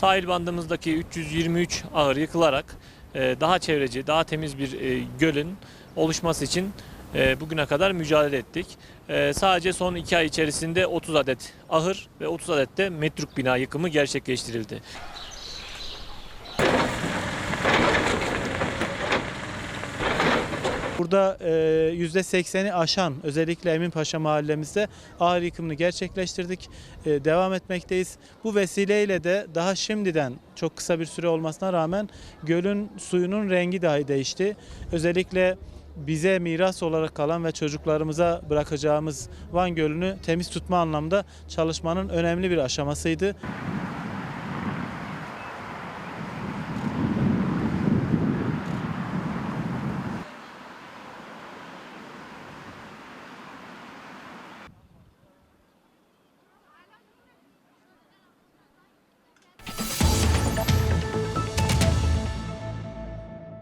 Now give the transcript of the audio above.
sahil bandımızdaki 323 ahır yıkılarak e, daha çevreci, daha temiz bir e, gölün oluşması için e, bugüne kadar mücadele ettik. Sadece son 2 ay içerisinde 30 adet ahır ve 30 adet de metruk bina yıkımı gerçekleştirildi. Burada e, %80'i aşan özellikle Eminpaşa mahallemizde ahır yıkımını gerçekleştirdik. E, devam etmekteyiz. Bu vesileyle de daha şimdiden çok kısa bir süre olmasına rağmen gölün suyunun rengi dahi değişti. Özellikle bize miras olarak kalan ve çocuklarımıza bırakacağımız Van Gölü'nü temiz tutma anlamda çalışmanın önemli bir aşamasıydı.